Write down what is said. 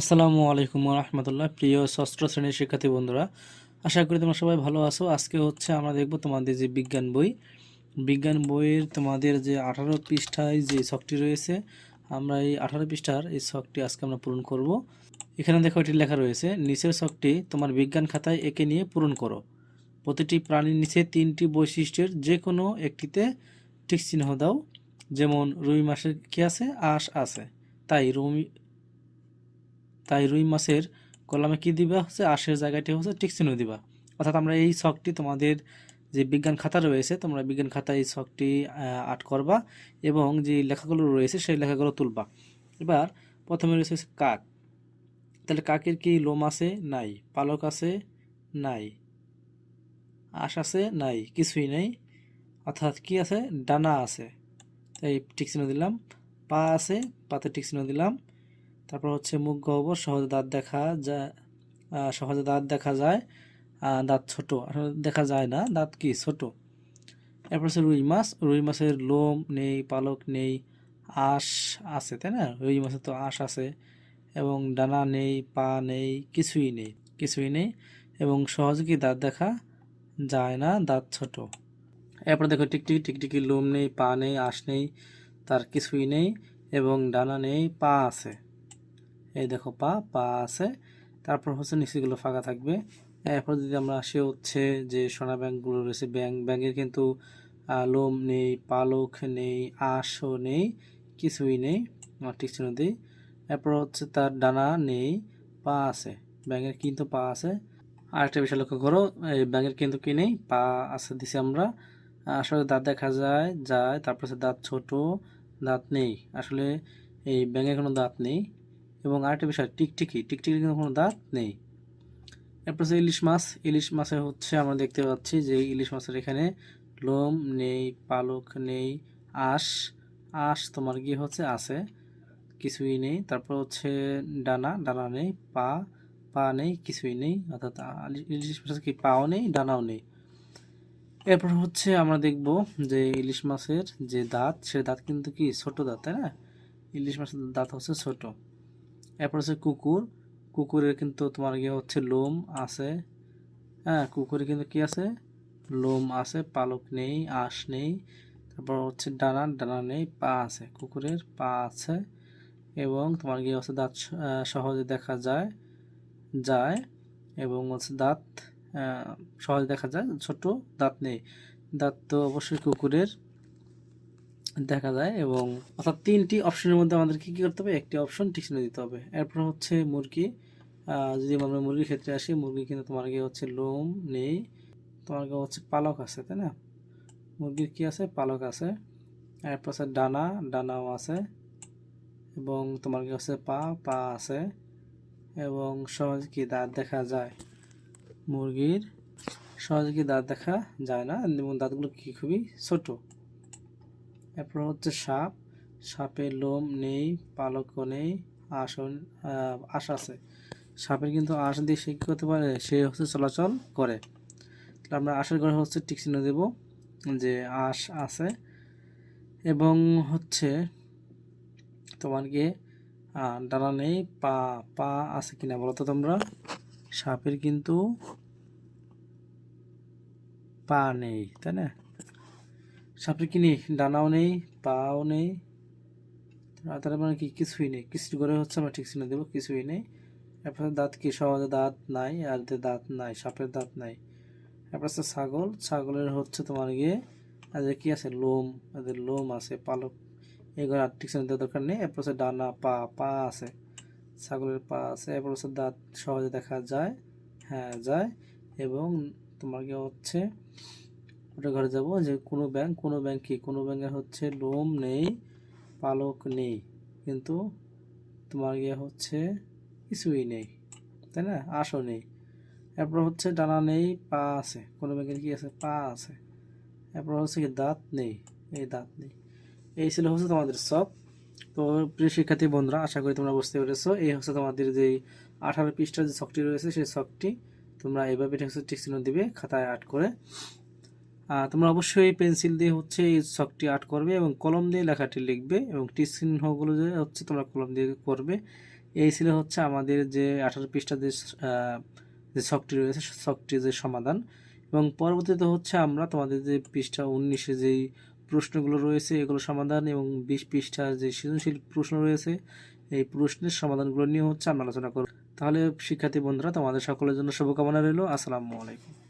আসসালামু আলাইকুম রহমতুল্লাহ প্রিয় ষষ্ঠ শ্রেণির শিক্ষার্থী বন্ধুরা, আশা করি তোমরা সবাই ভালো আছো। আজকে হচ্ছে আমরা দেখব তোমাদের যে বিজ্ঞান বই। বিজ্ঞান বইয়ের তোমাদের যে আঠারো পৃষ্ঠায় যে শখটি রয়েছে, আমরা এই আঠারো পৃষ্ঠার এই শখটি আজকে আমরা পূরণ করব। এখানে দেখো, এটি লেখা রয়েছে, নিচের শখটি তোমার বিজ্ঞান খাতায় এঁকে নিয়ে পূরণ করো। প্রতিটি প্রাণীর নিচে তিনটি বৈশিষ্ট্যের যে কোনো একটিতে ঠিক চিহ্ন দাও। যেমন, রুই মাসের কি আছে? আশ আছে। তাই রুই তাই রুই মাছের কলামে কি দিবা হচ্ছে? আশের জায়গাটি হচ্ছে টিক চিহ্ন দিবা। অর্থাৎ আমরা এই শখটি তোমাদের যে বিজ্ঞান খাতা রয়েছে তোমরা বিজ্ঞান খাতায় এই শখটি আহ, আট করবা এবং যে লেখাগুলো রয়েছে সেই লেখাগুলো তুলবা। এবার প্রথমে রয়েছে কাক। তাহলে কাকের কি লোম আছে? নাই। পালক আছে? নাই। আশ আছে? নাই। কিছুই নেই। অর্থাৎ কি আছে? ডানা আছে। তাই টিক চিহ্ন দিলাম। পা আছে? পাতে টিক চিহ্ন দিলাম। তারপর হচ্ছে মুখ গহ্বর, সহজে দাঁত দেখা যায় সহজে দাঁত দেখা যায় দাঁত ছোট। আসলে দেখা যায় না, দাঁত কি? ছোট। এরপর হচ্ছে রুই মাছ। রুই মাছের লোম নেই, পালক নেই, আঁশ আছে, তাই না? রুই মাছের তো আঁশ আছে এবং ডানা নেই, পা নেই, কিছুই নেই কিছুই নেই এবং সহজে কি দাঁত দেখা যায় না, দাঁত ছোট। এরপর দেখো টিকটিকি টিকটিকি লোম নেই, পা নেই, আঁশ নেই, তার কিছুই নেই এবং ডানা নেই, পা আছে। এই দেখো পা পা আছে। তারপর হচ্ছে নিচেগুলো ফাঁকা থাকবে। এরপর যদি আমরা আসি হচ্ছে যে সোনা ব্যাংকগুলো রয়েছে, ব্যাংক, ব্যাংকের কিন্তু লোম নেই, পালক নেই, আঁশও নেই, কিছুই নেই ঠিক চিহ্ন দিই এরপর হচ্ছে তার ডানা নেই, পা আছে। ব্যাঙের কিন্তু পা আছে। আরেকটা বিষয় লক্ষ্য করো, এই ব্যাঙের কিন্তু কি নেই? পা আছে দিছি আমরা। আসলে দাঁত দেখা যায় যায়, তারপর দাঁত ছোট, দাঁত নেই। আসলে এই ব্যাঙের কোনো দাঁত নেই। এবং আরেকটা বিষয়, টিকটিকি। টিকটিকির কিন্তু কোনো দাঁত নেই। এরপর হচ্ছে ইলিশ মাছ। ইলিশ মাছে হচ্ছে আমরা দেখতে পাচ্ছি যে ইলিশ মাছের এখানে লোম নেই, পালক নেই, আঁশ। আঁশ তোমার কি হচ্ছে আছে, কিছুই নেই। তারপর হচ্ছে ডানা ডানা নেই, পা পা নেই, কিছুই নেই। অর্থাৎ ইলিশ মাছের কি পাও নেই, ডানাও নেই। এরপর হচ্ছে আমরা দেখব যে ইলিশ মাছের যে দাঁত, সে দাঁত কিন্তু কি ছোট দাঁত, তাই না? ইলিশ মাছের দাঁত হচ্ছে ছোট। এরপর হচ্ছে কুকুর। কুকুরের কিন্তু তোমার গিয়ে হচ্ছে লোম আছে। হ্যাঁ কুকুরে কিন্তু কি আছে? লোম আছে, পালক নেই, আঁশ নেই। তারপর হচ্ছে ডানা ডানা নেই, পা আছে। কুকুরের পা আছে এবং তোমার গিয়ে হচ্ছে দাঁত সহজে দেখা যায় যায় এবং হচ্ছে দাঁত সহজে দেখা যায়, ছোট দাঁত নেই। দাঁত তো অবশ্যই কুকুরের। দেখা যায় এবং অর্থাৎ তিনটি অপশনের মধ্যে আমাদের কি কি করতে হবে? একটি অপশন ঠিক দিতে হবে। এরপর হচ্ছে মুরগি। যদি আমরা মুরগির ক্ষেত্রে আসি, মুরগি কিন্তু তোমার গিয়ে হচ্ছে লোম নেই। তোমার গিয়ে হচ্ছে পালক আছে, তাই না? মুরগির কি আছে? পালক আছে। এরপর আছে ডানা, ডানাও আছে। এবং তোমার কি হচ্ছে পা পা আছে। এবং সহজ কি দাঁত দেখা যায় মুরগির? সহজে কি দাঁত দেখা যায় না? এবং দাঁতগুলো কি খুবই ছোট। এরপর হচ্ছে সাপ। সাপের লোম নেই, পালকও নেই, আসন আশ আছে। সাপের কিন্তু আশ দিয়ে সে করতে পারে? সে হচ্ছে চলাচল করে। তাহলে আমরা আশের ঘরে হচ্ছে টিক চিহ্ন দেব যে আশ আছে। এবং হচ্ছে তোমার গিয়ে ডানা নেই, পা পা আছে কিনা বলো তো তোমরা? সাপের কিন্তু পা নেই, তাই না? সাপের কি ডানাও নেই, পাও নেই তার- মানে কি, কিছুই নেই। কিছু করে হচ্ছে আমরা ঠিক চিহ্ন দেবো, কিছুই নেই। এরপরে দাঁত কি, সহজে দাঁত নাই আর দাঁত নাই, সাপের দাঁত নাই। এরপর হচ্ছে ছাগল, ছাগলের হচ্ছে তোমার গিয়ে এদের কি আছে, লোম, এদের লোম আছে, পালক, এগুলো আর ঠিক দেওয়ার দরকার নেই। এরপর হচ্ছে ডানা, পা পা আছে, ছাগলের পা আছে, এরপর হচ্ছে দাঁত সহজে দেখা যায় হ্যাঁ যায়। এবং তোমার গিয়ে হচ্ছে ওটা ঘরে যাব যে কোনো ব্যাংক কোনো ব্যাংক কি? কোনো ব্যাংকের হচ্ছে লোম নেই, পালক নেই, কিন্তু তোমার গিয়ে হচ্ছে কিছুই নেই, তাই না? আশও নেই। এরপর হচ্ছে ডানা নেই, পা আছে। কোনো ব্যাংকের কি আছে? পা আছে। এরপর হচ্ছে কি দাঁত নেই, এই দাঁত নেই। এই ছিল হচ্ছে তোমাদের সব। তো প্রিয় শিক্ষার্থী বন্ধুরা, আশা করি তোমরা বুঝতে পেরেছ। এই হচ্ছে তোমাদের যে আঠারো পৃষ্ঠার যে ছকটি রয়েছে, সেই শখটি তোমরা এইভাবে হচ্ছে টিক দিবে, খাতায় আর্ট করে। তোমরা অবশ্যই পেন্সিল দিয়ে হচ্ছে এই ছকটি আর্ট করবে এবং কলম দিয়ে লেখাটি লিখবে এবং টি চিহ্নগুলো যে হচ্ছে তোমরা কলম দিয়ে করবে। এই ছিল হচ্ছে আমাদের যে আঠারো পৃষ্ঠা যে যে শখটি রয়েছে শখটির যে সমাধান। এবং পরবর্তীতে হচ্ছে আমরা তোমাদের যে পৃষ্ঠা উনিশে যেই প্রশ্নগুলো রয়েছে, এগুলো সমাধান এবং বিশ পৃষ্ঠার যে সৃজনশীল প্রশ্ন রয়েছে, এই প্রশ্নের সমাধানগুলো নিয়ে হচ্ছে আমরা আলোচনা করব। তাহলে, শিক্ষার্থী বন্ধুরা, তোমাদের সকলের জন্য শুভকামনা রইল। আসসালামু আলাইকুম।